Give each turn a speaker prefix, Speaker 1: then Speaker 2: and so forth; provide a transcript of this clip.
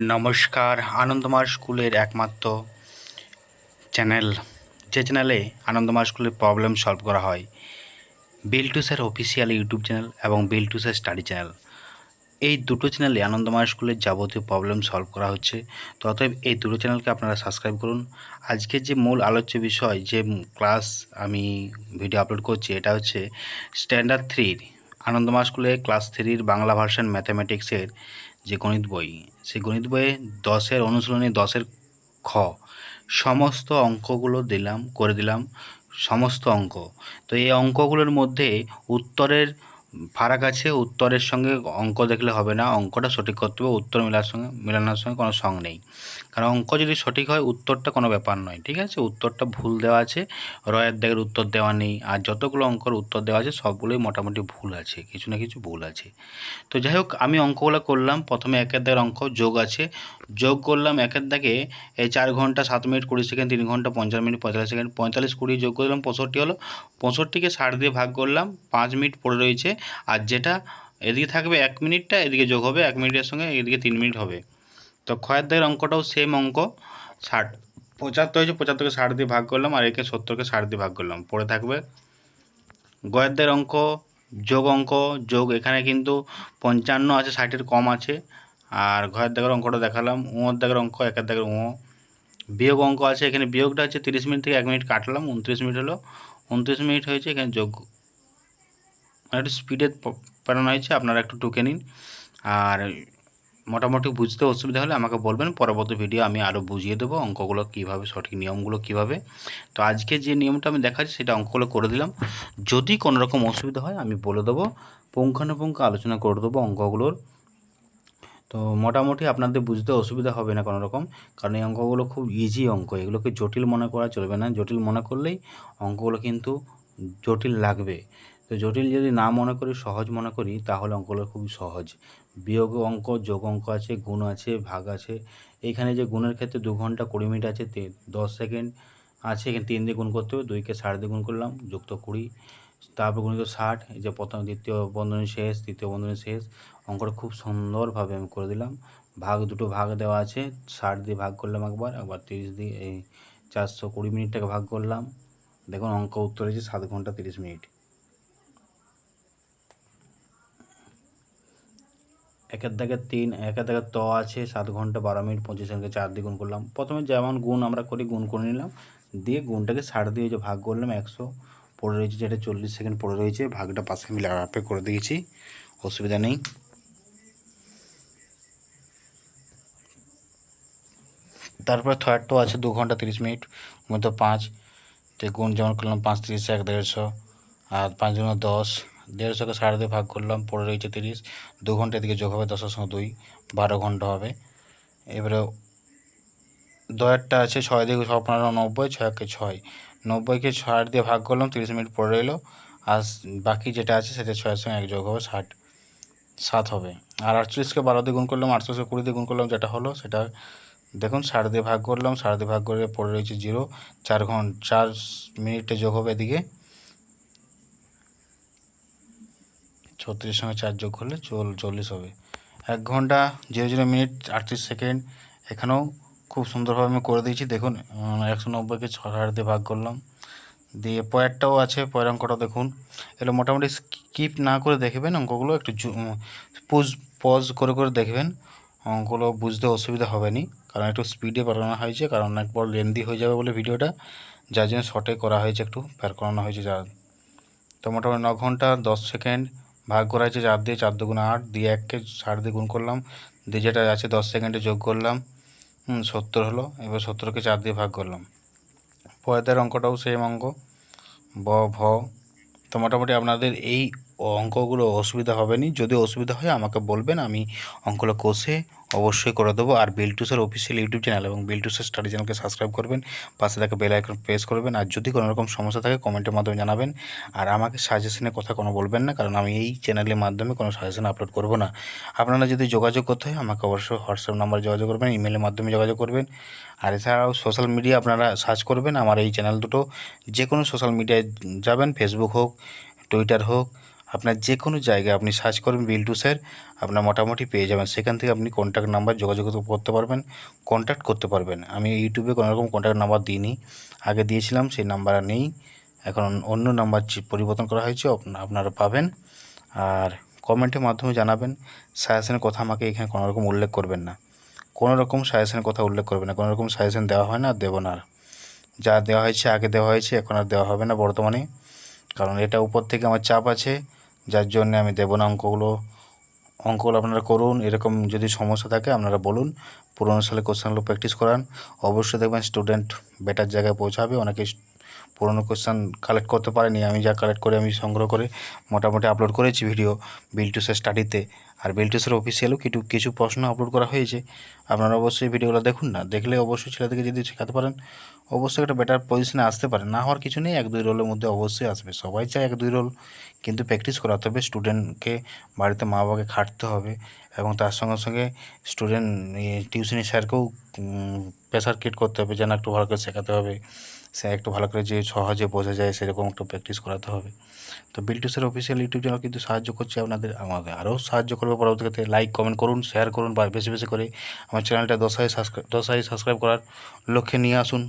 Speaker 1: নমস্কার, আনন্দমার স্কুলের একমাত্র চ্যানেল। যে চ্যানেলে আনন্দমার স্কুলের প্রবলেম সলভ করা হয়, বিলটুসের অফিসিয়াল ইউটিউব চ্যানেল এবং বিলটুসের স্টাডি চ্যানেল। এই দুটো চ্যানেলে আনন্দমার স্কুলের যাবতীয় প্রবলেম সলভ করা হচ্ছে। অতএব এই দুটো চ্যানেলকে আপনারা সাবস্ক্রাইব করুন। আজকের যে মূল আলোচ্য বিষয়, যে ক্লাস আমি ভিডিও আপলোড করছি, এটা হচ্ছে স্ট্যান্ডার্ড থ্রির আনন্দমা স্কুলে ক্লাস থ্রির বাংলা ভার্সন ম্যাথামেটিক্সের যে গণিত বই, সেই গণিত বইয়ে দশের অনুশীলনী, দশের খ, সমস্ত অঙ্কগুলো দিলাম, করে দিলাম সমস্ত অঙ্ক। তো এই অঙ্কগুলোর মধ্যে উত্তরের ফারাক আছে, উত্তরের সঙ্গে অঙ্ক দেখলে হবে না, অঙ্কটা সঠিক করতে হবে, উত্তর মেলার সঙ্গে, মেলানোর সঙ্গে কোনো সঙ্গ নেই। কারণ অঙ্ক যদি সঠিক হয়, উত্তরটা কোনো ব্যাপার নয়, ঠিক আছে? উত্তরটা ভুল দেওয়া আছে, রয়ের দাগের উত্তর দেওয়া নেই, আর যতগুলো অঙ্কর উত্তর দেওয়া আছে, সবগুলোই মোটামুটি ভুল আছে, কিছু না কিছু ভুল আছে। তো যাই হোক, আমি অঙ্কগুলো করলাম, প্রথমে একের দাগের অঙ্ক, যোগ আছে। যোগ করলাম, একের দাগে এই চার ঘণ্টা সাত মিনিট কুড়ি সেকেন্ড, তিন ঘণ্টা পঞ্চাশ মিনিট পঁয়তাল্লিশ সেকেন্ড, পঁয়তাল্লিশ কুড়ি যোগ করলাম, পঁয়ষট্টি হলো। পঁয়ষট্টিকে ষাট দিয়ে ভাগ করলাম, পাঁচ মিনিট পড়ে রয়েছে, আর যেটা এদিকে থাকবে এক মিনিটটা, এদিকে যোগ হবে, এক মিনিটের সঙ্গে এদিকে তিন মিনিট হবে। তো ক্ষয়ের দাগের অঙ্কটাও সেম অঙ্ক, ষাট। পঁচাত্তর হয়েছে, পঁচাত্তরকে ষাট দিয়ে ভাগ করলাম, আর একে সত্তরকে ষাট দিয়ে ভাগ করলাম। পড়ে থাকবে। গয়ের অঙ্ক, যোগ অঙ্ক, যোগ এখানে কিন্তু পঞ্চান্ন আছে, ষাটের কম আছে। আর ঘয়ের দাগের অঙ্কটা দেখালাম, উঁয়োর দাগের অঙ্ক, একের দাগের উঁয়ো। বিয়োগ অঙ্ক আছে, এখানে বিয়োগটা হচ্ছে তিরিশ মিনিট থেকে এক মিনিট কাটলাম, উনত্রিশ মিনিট হলো। উনত্রিশ মিনিট হয়েছে, এখানে যোগ। মানে একটু স্পিডে পাঠানো হয়েছে, আপনারা একটু টুকে নিন। আর মোটামুটি বুঝতে অসুবিধা হলে আমাকে বলবেন। পরবর্তী ভিডিও আমি আরও বুঝিয়ে দেবো অঙ্কগুলো কীভাবে, সঠিক নিয়মগুলো কীভাবে। তো আজকে যে নিয়মটা আমি দেখাচ্ছি সেটা অঙ্কগুলো করে দিলাম। যদি কোনো রকম অসুবিধা হয় আমি বলে দেবো। পুঙ্খানুপুঙ্খ আলোচনা করে দেবো অঙ্কগুলোর। তো মোটামুটি আপনাদের বুঝতে অসুবিধা হবে না কোনো রকম কারণ এই অঙ্কগুলো খুব ইজি অঙ্ক। এগুলোকে জটিল মনে করা চলবে না। জটিল মনে করলেই অঙ্কগুলো কিন্তু জটিল লাগবে। তো জটিল যদি না মনে করি, সহজ মনে করি, তাহলে অঙ্কগুলো খুবই সহজ। বিয়োগ অঙ্ক, যোগ অঙ্ক আছে, গুণ আছে, ভাগ আছে। এইখানে যে গুণের ক্ষেত্রে দু ঘণ্টা কুড়ি মিনিট আছে দশ সেকেন্ড আছে, এখানে তিন দিয়ে গুণ করতে হবে, দুইকে ষাট দিয়ে গুণ করলাম, যুক্ত কুড়ি। তারপর গুণিত ষাট, এই যে প্রথম, দ্বিতীয় বন্ধনী শেষ, তৃতীয় বন্ধনী শেষ, অঙ্কটা খুব সুন্দরভাবে আমি করে দিলাম। ভাগ, দুটো ভাগ দেওয়া আছে, ষাট দিয়ে ভাগ করলাম একবার একবার তিরিশ দিয়ে এই চারশো কুড়ি মিনিটটাকে ভাগ করলাম। দেখুন, অঙ্ক উত্তর হয়েছে সাত ঘণ্টা তিরিশ মিনিট। একের দাগে তিন, একের দাগে ত আছে, সাত ঘণ্টা বারো মিনিট পঁচিশ সেকেন্ডকে চার দিয়ে গুণ করলাম। প্রথমে যেমন গুণ আমরা করি, গুণ করে নিলাম। দিয়ে গুণটাকে ষাট দিয়ে যে ভাগ করলাম, একশো পড়ে রয়েছে, যেটা চল্লিশ সেকেন্ড পড়ে রয়েছে, ভাগটা পাশে মিলে আপে করে দিয়েছি। অসুবিধা নেই। তারপরে থার্ডটাও আছে দু ঘণ্টা তিরিশ মিনিট, মধ্যে পাঁচ, তো গুণ যেমন করলাম, পাঁচ তিরিশ, এক দেড়শো, আর পাঁচ দশ দেড়শোকে সাড়ে দিয়ে ভাগ করলাম, পড়ে রয়েছে তিরিশ। দু ঘণ্টা এদিকে যোগ হবে, দশের সঙ্গে দুই, বারো ঘণ্টা হবে। এবারে দয়েরটা আছে ছয় দিয়ে সব পনেরো নব্বই, ছয়কে ছয়। নব্বইকে ষাট দিয়ে ভাগ করলাম, তিরিশ মিনিট পরে রইল। আর বাকি যেটা আছে সেটা ছয়ের সঙ্গে এক যোগ হবে, ষাট, সাত হবে। আর আটচল্লিশকে বারো দিয়ে গুণ করলাম, আটচল্লিশকে কুড়ি দিয়ে গুণ করলাম, যেটা হলো সেটা দেখুন ষাট দিয়ে ভাগ করলাম ষাট দিয়ে ভাগ করে পড়ে রয়েছে জিরো। চার ঘণ্টা চার মিনিটে যোগ হবে এদিকে। ছত্রিশের সঙ্গে চার যোগ করলে চল, চল্লিশ হবে। এক ঘণ্টা, জিরো জিরো মিনিট, আটত্রিশ সেকেন্ড, এখানেও খুব সুন্দরভাবে আমি করে দিয়েছি। দেখুন একশো নব্বইকে ছ ষাট দিয়ে ভাগ করলাম। দিয়ে পয়েরটাও আছে, পয়ের অঙ্কটা দেখুন। এগুলো মোটামুটি স্কিপ না করে দেখবেন, অঙ্কগুলো একটু পুজ পজ করে করে দেখবেন। অঙ্কগুলো বুঝতে অসুবিধা হবে না, কারণ একটু স্পিডে বানানো হয়েছে, কারণ একবার লেন্দি হয়ে যাবে বলে ভিডিওটা। যার জন্য শর্টে করা হয়েছে, একটু বের করানো হয়েছে যা তো মোটামুটি ন ঘণ্টা, দশ সেকেন্ড ভাগ করা হয়েছে চার দিয়ে চার দুগুণ আট, দিয়ে এককে ষাট দিয়ে গুণ করলাম। দিয়ে যেটা আছে দশ সেকেন্ডে যোগ করলাম, হুম, সত্তর হলো। এবার সত্তরকে চার দিয়ে ভাগ করলাম। পয়েদের অঙ্কটাও সেম অঙ্ক। ব, ভ। তো মোটামুটি আপনাদের এই অঙ্কগুলো অসুবিধা হবে না যদি অসুবিধা হয় আমাকে বলবেন, আমি অঙ্কগুলো কোষে অবশ্যই করে দেবো। আর বিলটুসের অফিসিয়াল ইউটিউব চ্যানেল এবং বিলটুসের স্টাডি চ্যানেলকে সাবস্ক্রাইব করবেন, পাশে থাকা বেল আইকন প্রেস করবেন, আর যদি কোনো রকম সমস্যা থাকে কমেন্টের মাধ্যমে জানাবেন। আর আমাকে সাজেশনের কথা কোনো বলবেন না, কারণ আমি এই চ্যানেলের মাধ্যমে কোনো সাজেশন আপলোড করব না। আপনারা যদি যোগাযোগ করতে হয়, আমাকে অবশ্যই হোয়াটসঅ্যাপ নাম্বার যোগাযোগ করবেন ইমেলের মাধ্যমে যোগাযোগ করবেন। আর এছাড়াও সোশ্যাল মিডিয়া আপনারা সার্চ করবেন, আমার এই চ্যানেল দুটো। যে কোনো সোশ্যাল মিডিয়ায় যাবেন ফেসবুক হোক টুইটার হোক আপনার যে কোনো জায়গায় আপনি সার্চ করবেন বিল্টু স্যার আপনার মোটামুটি পেয়ে যাবেন। সেখান থেকে আপনি কন্ট্যাক্ট নাম্বার যোগাযোগ করতে পারবেন কন্ট্যাক্ট করতে পারবেন। আমি ইউটিউবে কোনো রকম কন্ট্যাক্ট নাম্বার দিইনি। আগে দিয়েছিলাম, সেই নাম্বার নেই। এখন অন্য নাম্বার পরিবর্তন করা হয়েছে আপনারা পাবেন। আর কমেন্টের মাধ্যমে জানাবেন সাজেশনের কথা আমাকে এখানে কোনোরকম উল্লেখ করবেন না। কোনো রকম সাজেশনের কথা উল্লেখ করবেন না। কোনো রকম সাজেশন দেওয়া হয় না, আর দেবো না আর। যা দেওয়া হয়েছে, আগে দেওয়া হয়েছে, এখন আর দেওয়া হবে না বর্তমানে। কারণ এটা উপর থেকে আমার চাপ আছে। যার জন্য আমি দেবো না অঙ্কগুলো। অঙ্কগুলো আপনারা করুন, এরকম যদি সমস্যা থাকে আপনারা বলুন। পুরোনো সালে কোশ্চেনগুলো প্র্যাকটিস করান। অবশ্যই দেখবেন স্টুডেন্ট বেটার জায়গায় পৌঁছাবে, অনেকে পুরোনো কোশ্চেন কালেক্ট করতে পারেনি। আমি যা কালেক্ট করে, আমি সংগ্রহ করে, মোটামুটি আপলোড করেছি ভিডিও বিলটুসের স্টাডিতে আর বিলটুসের অফিসিয়ালও কিছু কিছু প্রশ্ন আপলোড করা হয়েছে। আপনারা অবশ্যই ভিডিওগুলো দেখুন না, দেখলে অবশ্যই ছেলেদেরকে যদি শেখাতে পারেন, অবশ্যই একটা বেটার পজিশনে আসতে পারে না হওয়ার কিছু নেই, এক, দুই রোলের মধ্যে অবশ্যই আসবে। সবাই চায় এক, দুই রোল কিন্তু প্র্যাকটিস করাতে হবে। স্টুডেন্টকে বাড়িতে মা বাবাকে খাটতে হবে এবং তার সঙ্গে সঙ্গে স্টুডেন্ট টিউশনি স্যারকেও প্রেশার ক্রিয়েট করতে হবে, যেন একটু ভালো করে শেখাতে হবে। সে একটু ভালো করে যে সহজে বোঝা যায়, সেরকম একটু প্র্যাকটিস করাতে হবে। তো বিলটুসের অফিসিয়াল ইউটিউব চ্যানেল কিন্তু সাহায্য করছে আপনাদের আমাদের আরও সাহায্য করবে পরবর্তীতে। লাইক কমেন্ট করুন শেয়ার করুন বা বেশি বেশি করে আমার চ্যানেলটা দশায় সাবস্ক্রাইব দশায় সাবস্ক্রাইব করার লক্ষ্যে নিয়ে আসুন।